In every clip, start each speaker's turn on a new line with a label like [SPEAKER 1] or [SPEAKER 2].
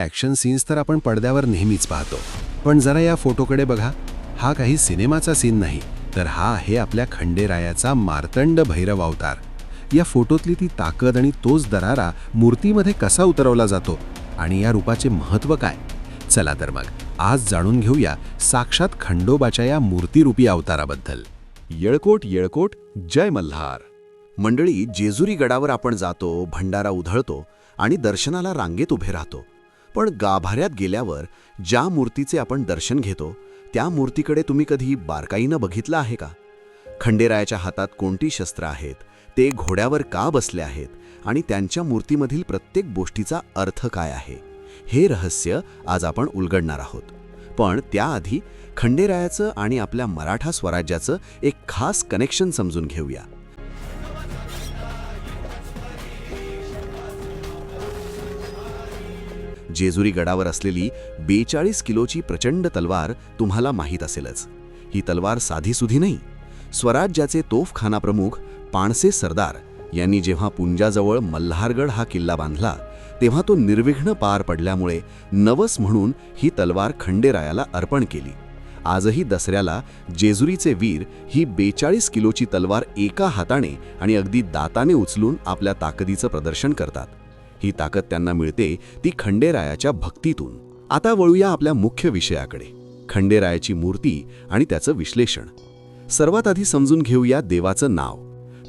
[SPEAKER 1] Action scenes तर आपण पडद्यावर नेहमीच पाहतो. पण जरा या फोटोकडे बघा. हा काही सिनेमाचा सीन नाही तर हा आहे आपल्या खंडेरायाचा मार्तंड भैरव अवतार. या फोटोतली ती ताकद आणि तोच दरारा मूर्तीमध्ये कसा उतरवला जातो आणि या रूपाचे महत्त्व काय? चला तर मग आज जाणून घेऊया साक्षात खंडोबाच्या या मूर्तिरूपी अवताराबद्दल.
[SPEAKER 2] येळकोट येळकोट जय मल्हार. मंडळी जेजुरी गडावर आपण जातो भंडारा उधळतो आणि दर्शनाला रांगेत उभे राहतो. पण गाभाऱ्यात गेल्यावर ज्या मूर्तीचे आपण दर्शन घेतो त्या मूर्तीकडे तुम्ही कधी बारकाईनं बघितलं आहे का? खंडेरायाच्या हातात कोणती शस्त्र आहेत? ते घोड्यावर का बसले आहेत? आणि त्यांच्या मूर्तीमधील प्रत्येक गोष्टीचा अर्थ काय आहे? हे रहस्य आज आपण उलगडणार आहोत. पण त्याआधी खंडेरायाचं आणि आपल्या मराठा स्वराज्याचं एक खास कनेक्शन समजून घेऊया. जेजुरी गडावर असलेली बेचाळीस किलोची प्रचंड तलवार तुम्हाला माहीत असेलच. ही तलवार साधीसुधी नाही. स्वराज्याचे तोफखाना प्रमुख पाणसे सरदार यांनी जेव्हा पुंजाजवळ मल्हारगड हा किल्ला बांधला तेव्हा तो निर्विघ्न पार पडल्यामुळे नवस म्हणून ही तलवार खंडेरायाला अर्पण केली. आजही दसऱ्याला जेजुरीचे वीर ही बेचाळीस किलोची तलवार एका हाताने आणि अगदी दाताने उचलून आपल्या ताकदीचं प्रदर्शन करतात. ही ताकद त्यांना मिळते ती खंडेरायाच्या भक्तीतून. आता वळूया आपल्या मुख्य विषयाकडे. खंडेरायाची मूर्ती आणि त्याचं विश्लेषण. सर्वात आधी समजून घेऊया देवाचं नाव.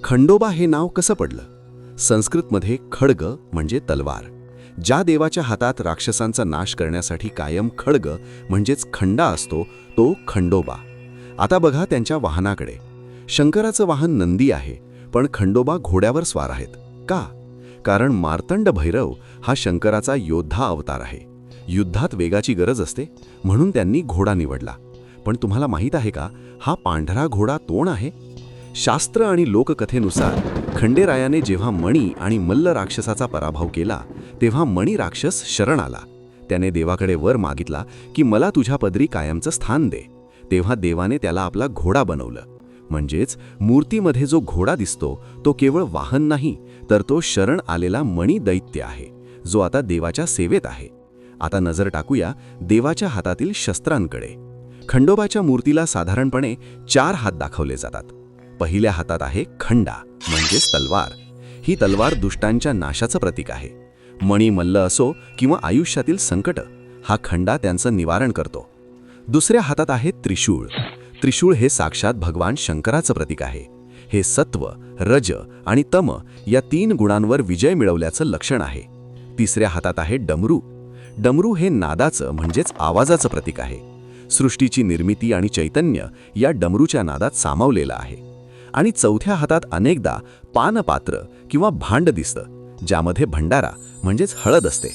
[SPEAKER 2] खंडोबा हे नाव कसं पडलं? संस्कृतमध्ये खड्ग म्हणजे तलवार. ज्या देवाच्या हातात राक्षसांचा नाश करण्यासाठी कायम खड्ग म्हणजेच खंडा असतो तो खंडोबा. आता बघा त्यांच्या वाहनाकडे. शंकराचं वाहन नंदी आहे पण खंडोबा घोड्यावर स्वार आहेत. का? कारण मार्तंड भैरव हा शंकराचा योद्धा अवतार आहे. युद्धात वेगाची गरज असते म्हणून त्यांनी घोडा निवडला. पण तुम्हाला माहीत आहे का हा पांढरा घोडा तोण आहे? शास्त्र आणि लोककथेनुसार खंडेरायाने जेव्हा मणी आणि मल्ल राक्षसाचा पराभव केला तेव्हा मणी राक्षस शरण आला. त्याने देवाकडे वर मागितला की मला तुझ्या पदरी कायमचं स्थान दे. तेव्हा देवाने त्याला आपला घोडा बनवलं. म्हणजेच मूर्तीमध्ये जो घोडा दिसतो तो केवळ वाहन नाही तर तो शरण आलेला मणी दैत्य आहे जो आता देवाच्या सेवेत आहे. आता नजर टाकूया देवाच्या हातातील शस्त्रांकडे. खंडोबाच्या मूर्तीला साधारणपणे चार हात दाखवले जातात. पहिल्या हातात आहे खंडा म्हणजेच तलवार. ही तलवार दुष्टांच्या नाशाचं प्रतीक आहे. मणी मल्ल असो किंवा आयुष्यातील संकट हा खंडा त्यांचं निवारण करतो. दुसऱ्या हातात आहे त्रिशूळ. त्रिशूळ हे साक्षात भगवान शंकराचं प्रतीक आहे. हे सत्व रज आणि तम या तीन गुणांवर विजय मिळवल्याचं लक्षण आहे. तिसऱ्या हातात आहे डमरू. डमरू हे नादाचं म्हणजेच आवाजाचं प्रतीक आहे. सृष्टीची निर्मिती आणि चैतन्य या डमरूच्या नादात सामावलेलं आहे. आणि चौथ्या हातात अनेकदा पानपात्र किंवा भांड दिसतं ज्यामध्ये भंडारा म्हणजेच हळद असते.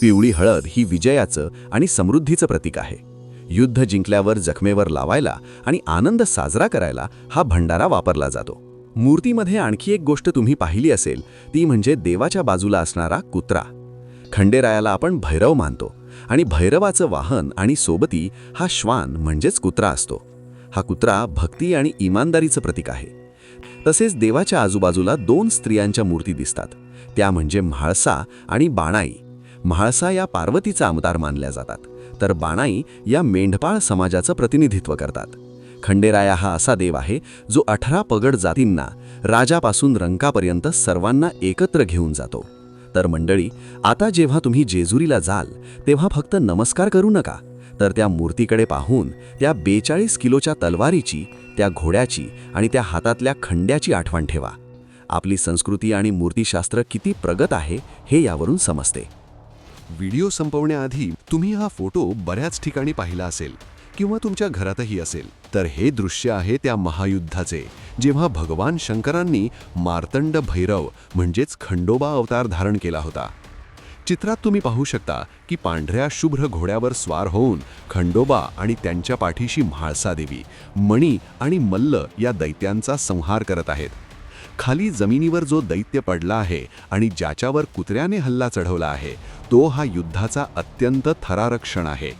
[SPEAKER 2] पिवळी हळद ही विजयाचं आणि समृद्धीचं प्रतीक आहे. युद्ध जिंकल्यावर जखमेवर लावायला आणि आनंद साजरा करायला हा भंडारा वापरला जातो. मूर्तीमध्ये आणखी एक गोष्ट तुम्ही पाहिली असेल ती म्हणजे देवाच्या बाजूला असणारा कुत्रा. खंडेरायाला आपण भैरव मानतो आणि भैरवाचं वाहन आणि सोबती हा श्वान म्हणजेच कुत्रा असतो. हा कुत्रा भक्ती आणि इमानदारीचं प्रतीक आहे. तसेच देवाच्या आजूबाजूला दोन स्त्रियांच्या मूर्ती दिसतात. त्या म्हणजे म्हाळसा आणि बाणाई. म्हाळसा या पार्वतीचा आमदार मानल्या जातात. तर बाणाई या मेंढपाळ समाजाचं प्रतिनिधित्व करतात. खंडेराया हा असा देव आहे जो अठरा पगड जातींना राजापासून रंकापर्यंत सर्वांना एकत्र घेऊन जातो. तर मंडळी आता जेव्हा तुम्ही जेजुरीला जाल तेव्हा फक्त नमस्कार करू नका. तर त्या मूर्तीकडे पाहून त्या बेचाळीस किलोच्या तलवारीची त्या घोड्याची आणि त्या हातातल्या खंड्याची आठवण ठेवा. आपली संस्कृती आणि मूर्तीशास्त्र किती प्रगत आहे हे यावरून समजते.
[SPEAKER 1] व्हिडिओ संपवण्याआधी तुम्ही हा फोटो बऱ्याच ठिकाणी पाहिला असेल किंवा तुमच्या घरातही असेल. तर हे दृश्य आहे त्या महायुद्धाचे जेव्हा भगवान शंकरांनी मार्तंड भैरव म्हणजेच खंडोबा अवतार धारण केला होता. चित्रात तुम्ही पाहू शकता की पांढऱ्या शुभ्र घोड्यावर स्वार होऊन खंडोबा आणि त्यांच्या पाठीशी म्हाळसा देवी मणी आणि मल्ल या दैत्यांचा संहार करत आहेत. खाली जमिनीवर जो दैत्य पडला आहे आणि ज्याच्यावर कुत्र्याने हल्ला चढवला आहे तो हा युद्धाचा अत्यंत थरारक क्षण आहे.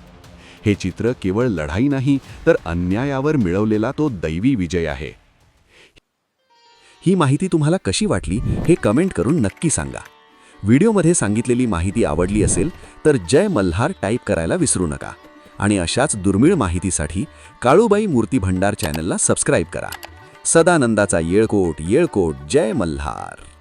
[SPEAKER 1] हे चित्र केवळ लढाई नाही तर अन्यायावर मिळवलेला तो दैवी विजय आहे.
[SPEAKER 2] ही माहिती तुम्हाला कशी वाटली हे कमेंट करून नक्की सांगा. व्हिडिओमध्ये सांगितलेली माहिती आवडली असेल तर जय मल्हार टाईप करायला विसरू नका. आणि अशाच दुर्मिळ माहितीसाठी काळूबाई मूर्ती भंडार चॅनलला सबस्क्राईब करा. सदानंदाचा येळकोट येळकोट जय मल्हार!